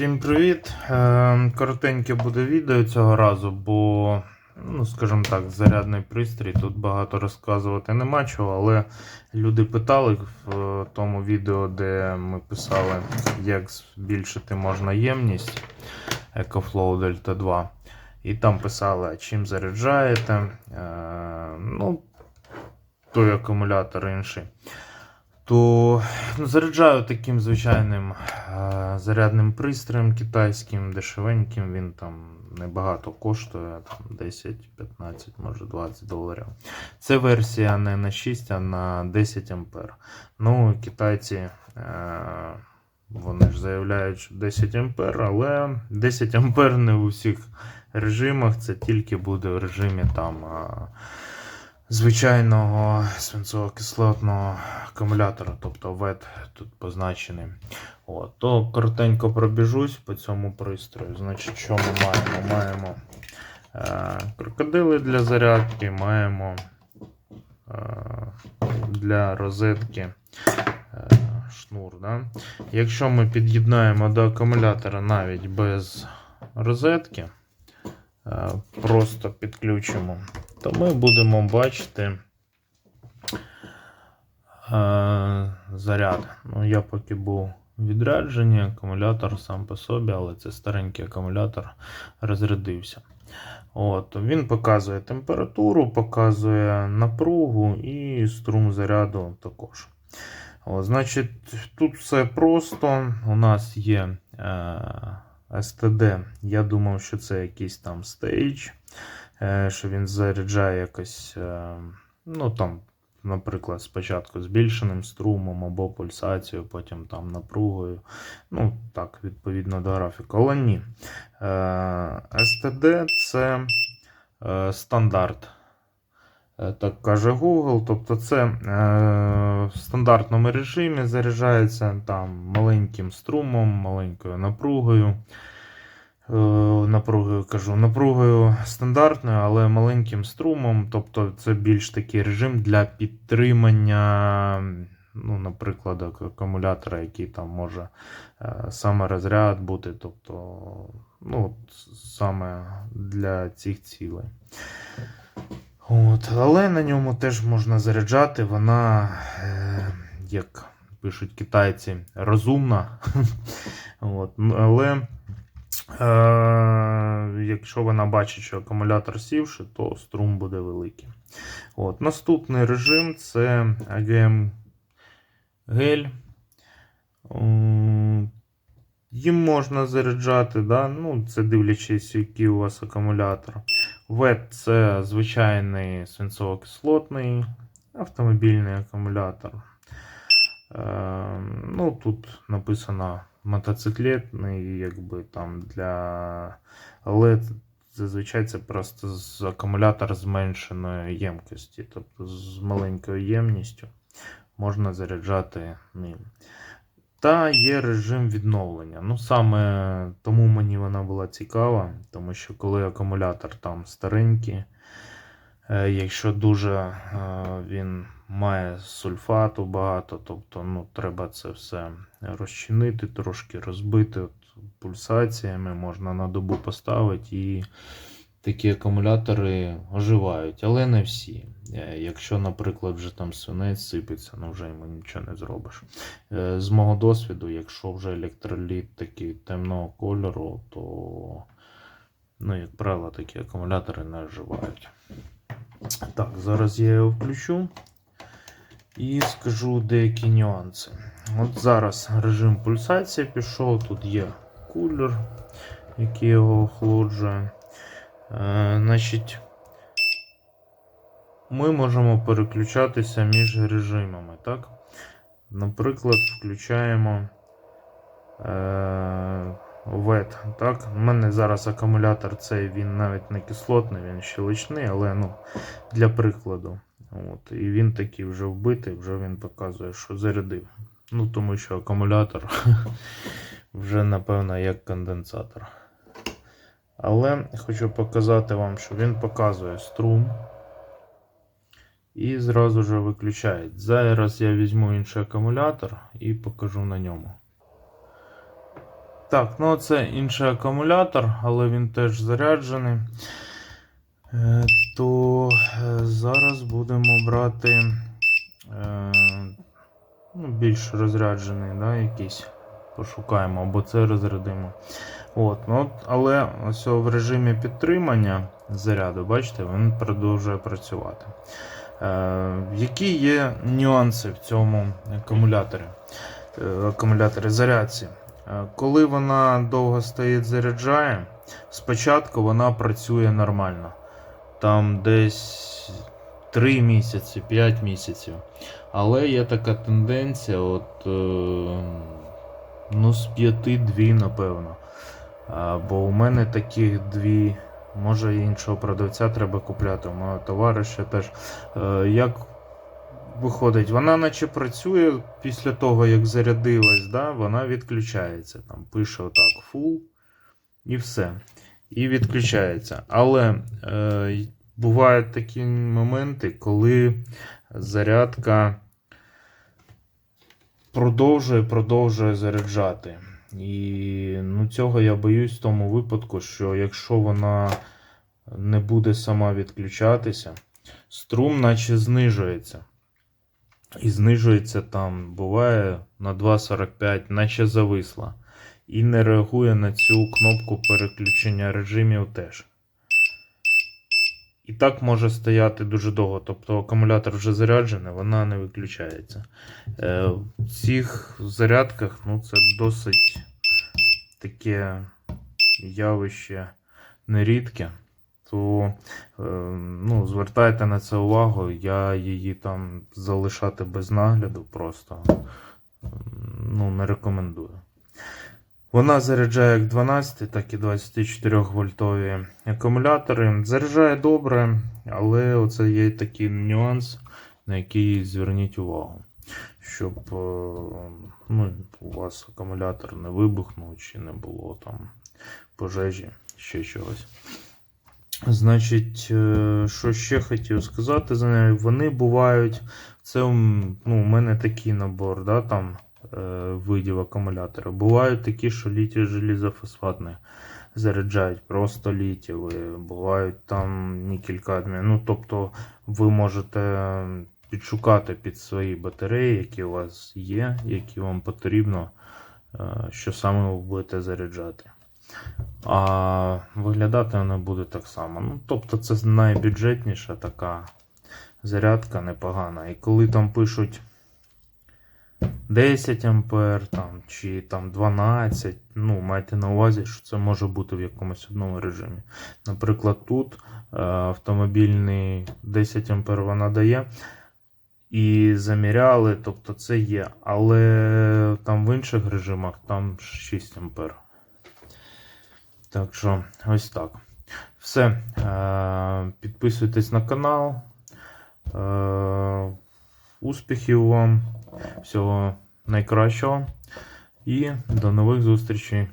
Всім привіт! Е, Коротеньке буде відео цього разу, бо, ну, скажімо так, зарядний пристрій. Тут багато розказувати нема чого, але люди питали в е, тому відео, де ми писали, як збільшити можна ємність EcoFlow Delta 2. І там писали, чим заряджаєте. Е, Ну, той акумулятор інший то ну, заряджаю таким звичайним е, зарядним пристроєм китайським, дешевеньким. Він там небагато коштує, там 10, 15, може 20 доларів. Це версія не на 6, а на 10 ампер. Ну, китайці. Е, вони ж заявляють, що 10 ампер, але 10 ампер не у всіх режимах, це тільки буде в режимі там. е, звичайного свинцово-кислотного акумулятора, тобто ВЕТ тут позначений. От, то коротенько пробіжусь по цьому пристрою. Значить, що ми маємо? Маємо е, крокодили для зарядки, маємо е, для розетки е, шнур. Да? Якщо ми під'єднаємо до акумулятора навіть без розетки, е, просто підключимо то ми будемо бачити е, заряд. Ну, я поки був у відрядженні, акумулятор сам по собі, але це старенький акумулятор розрядився. От, Він показує температуру, показує напругу і струм заряду також. От, Значить, тут все просто. У нас є е, STD. Я думав, що це якийсь там стейдж. Е, що він заряджає якось, е, ну там, наприклад, спочатку збільшеним струмом або пульсацією, потім там напругою. Ну, так, відповідно до графіку. Але ні. Е, STD це стандарт. Так каже Google, тобто це е, в стандартному режимі заряджається там маленьким струмом, маленькою напругою. Е, напругою кажу, напругою стандартною, але маленьким струмом. Тобто це більш такий режим для підтримання, ну, наприклад, акумулятора, який там може е, саме розряд бути. тобто, ну, Саме для цих цілей. От, Але на ньому теж можна заряджати. Вона, е, як пишуть китайці, розумна. От, Але Е, Якщо вона бачить, що акумулятор сівши, то струм буде великий. От. Наступний режим це AGM гель. Їм можна заряджати, да? ну, це дивлячись, який у вас акумулятор. ВЕТ це звичайний свинцово-кислотний автомобільний акумулятор. Е, ну, Тут написано мотоциклетний, якби там для. Але зазвичай це просто з акумулятор зменшеної ємкості, тобто з маленькою ємністю можна заряджати ним. Та є режим відновлення. Ну, саме тому мені вона була цікава, тому що коли акумулятор там старенький, е, якщо дуже е, він має сульфату багато, тобто ну, треба це все розчинити, трошки розбити От, пульсаціями, можна на добу поставити і такі акумулятори оживають, але не всі. Е, якщо, наприклад, вже там свинець сипеться, ну вже йому нічого не зробиш. Е, з мого досвіду, якщо вже електроліт такий темного кольору, то, ну, як правило, такі акумулятори не оживають. Так, зараз я його включу. І скажу деякі нюанси. От зараз режим пульсації пішов, тут є кулер, який його охолоджує. Е, значить, Ми можемо переключатися між режимами. так? Наприклад, включаємо е, вет. Так? У мене зараз акумулятор цей він навіть не кислотний, він щелочний, але ну, для прикладу. От, І він такий вже вбитий, вже він показує, що зарядив. Ну, Тому що акумулятор вже, напевно, як конденсатор. Але хочу показати вам, що він показує струм. І зразу же виключає. Зараз я візьму інший акумулятор і покажу на ньому. Так, ну це інший акумулятор, але він теж заряджений. Е, То е, зараз будемо брати е, ну, більш розряджений, да, якийсь. Пошукаємо, або це розрядимо. От, ну, але ось в режимі підтримання заряду, бачите, він продовжує працювати. Е, які є нюанси в цьому акумуляторі? Е, акумуляторі зарядці? Е, Коли вона довго стоїть заряджає, спочатку вона працює нормально. Там десь 3 місяці, 5 місяців. Але є така тенденція, от, е, ну, з 5-2, напевно. А, Бо у мене таких дві, може іншого продавця треба купляти, у мого товариша теж. Е, Як виходить, вона наче працює після того, як зарядилась, да, вона відключається. Там пише отак full і все. І відключається. Але е, бувають такі моменти, коли зарядка продовжує, продовжує заряджати. І ну, цього я боюсь в тому випадку, що якщо вона не буде сама відключатися, струм наче знижується. І знижується там, буває на 2,45, наче зависла. І не реагує на цю кнопку переключення режимів теж. І так може стояти дуже довго. Тобто акумулятор вже заряджений, вона не виключається. Е, в цих зарядках ну, це досить таке явище нерідке. То е, ну, звертайте на це увагу, я її там залишати без нагляду просто ну, не рекомендую. Вона заряджає як 12, так і 24 вольтові акумулятори. Заряджає добре, але оце є такий нюанс, на який зверніть увагу. Щоб е, ну, у вас акумулятор не вибухнув чи не було там пожежі, ще чогось. Значить, е, що ще хотів сказати вони бувають. Це ну, у мене такий набор, да, там видів акумулятора. Бувають такі, що літій желізофосфатний заряджають, просто літієві, бувають там нікель кадмій. Ну, тобто ви можете підшукати під свої батареї, які у вас є, які вам потрібно, е, що саме ви будете заряджати. А виглядати вона буде так само. Ну, тобто це найбюджетніша така зарядка непогана. І коли там пишуть 10 ампер там, чи там 12, ну, майте на увазі, що це може бути в якомусь одному режимі. Наприклад, тут е, автомобільний 10 ампер вона дає. І заміряли, тобто це є. Але там в інших режимах там 6 ампер. Так що, ось так. Все. Е, Підписуйтесь на канал. Е, Успіхів вам, всього найкращого. І до нових зустрічей.